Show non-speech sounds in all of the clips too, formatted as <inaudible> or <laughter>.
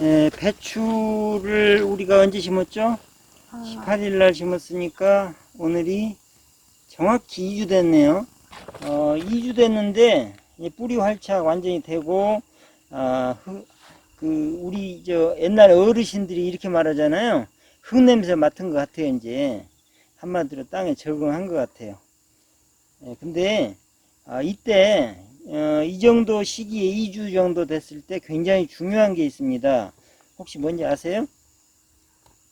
에, 배추를 우리가 언제 심었죠? 아, 18일 날 심었으니까 오늘이 정확히 2주 됐네요. 어, 2주 됐는데 뿌리 활착 완전히 되고 아, 흙- 그 우리 저 옛날 어르신들이 이렇게 말하잖아요. 흙 냄새 맡은 것 같아요. 이제 한마디로 땅에 적응한 것 같아요. 예, 근데 아, 이때 어, 이 정도 시기에 2주 정도 됐을 때 굉장히 중요한 게 있습니다. 혹시 뭔지 아세요?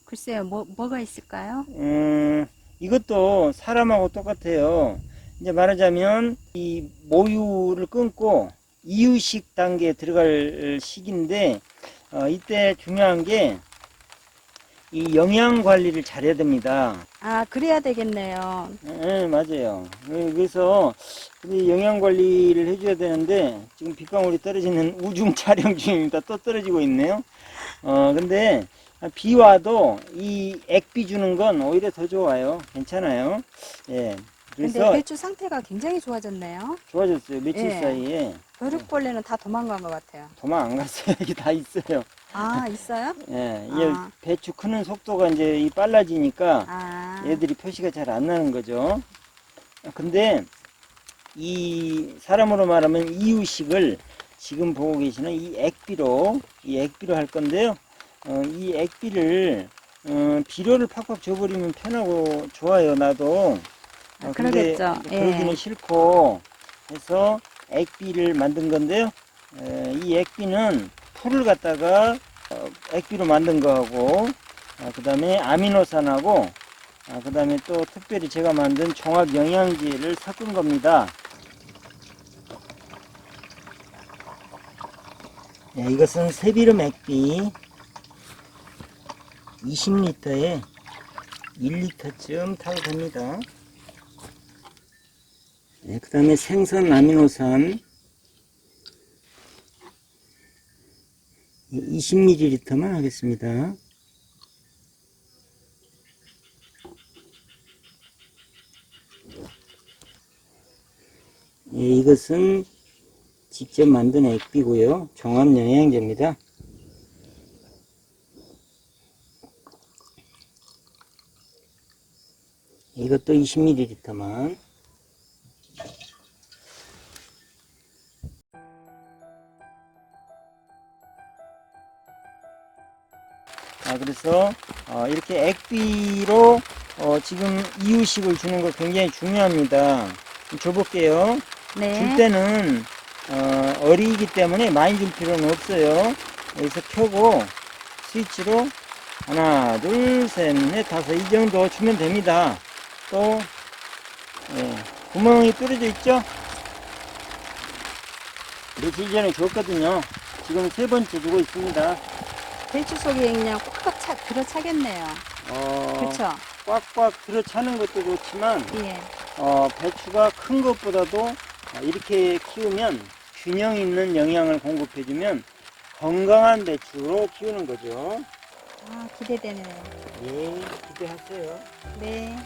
글쎄요, 뭐, 뭐가 있을까요? 음, 이것도 사람하고 똑같아요. 이제 말하자면 이 모유를 끊고 이유식 단계에 들어갈 시기인데 어, 이때 중요한 게 이 영양 관리를 잘해야 됩니다. 아, 그래야 되겠네요. 네, 맞아요. 네, 그래서 이 영양 관리를 해줘야 되는데 지금 빗방울이 떨어지는 <laughs> 우중 촬영 중입니다. 또 떨어지고 있네요. 어, 근데 비 와도 이 액비 주는 건 오히려 더 좋아요. 괜찮아요. 예. 근데 그래서 배추 상태가 굉장히 좋아졌네요. 좋아졌어요. 며칠 예. 사이에 벼룩벌레는 다 도망간 것 같아요. 도망 안 갔어요. <laughs> 여기 다 있어요. 아, 있어요? 예. 이게 아. 배추 크는 속도가 이제 이 빨라지니까 아, 얘들이 표시가 잘 안 나는 거죠. 근데 이 사람으로 말하면 이유식을 지금 보고 계시는 이 액비로 이 액비로 할 건데요. 어, 이 액비를 어, 비료를 팍팍 줘버리면 편하고 좋아요. 나도. 아, 근데 그러겠죠. 그러기는 예. 싫고 해서 액비를 만든 건데요. 에, 이 액비는 풀을 갖다가 어, 액비로 만든 거하고 그 다음에 아미노산하고 그 다음에 또 특별히 제가 만든 종합 영양제를 섞은 겁니다. 네, 이것은 세비름 액비 20리터에 1리터쯤 타도 됩니다. 네, 그 다음에 생선 아미노산 20ml만 하겠습니다. 예, 이것은 직접 만든 액비고요. 종합 영양제입니다. 이것도 20ml만. 그래서 어, 이렇게 액비로 어, 지금 이유식을 주는 거 굉장히 중요합니다. 좀 줘볼게요. 네. 줄 때는 어, 어리기 때문에 많이 줄 필요는 없어요. 여기서 켜고 스위치로 하나, 둘, 셋, 넷, 다섯 이 정도 주면 됩니다. 또 예, 구멍이 뚫어져 있죠? 며칠 전에 줬거든요. 지금 세 번째 주고 있습니다. 배추 속에 그냥 꽉 차, 들어차겠네요. 어, 그렇죠? 꽉꽉 들어차는 것도 좋지만 예. 어, 배추가 큰 것보다도 어, 이렇게 키우면 균형 있는 영양을 공급해주면 건강한 배추로 키우는 거죠. 아, 기대되네요. 예, 기대하세요. 네.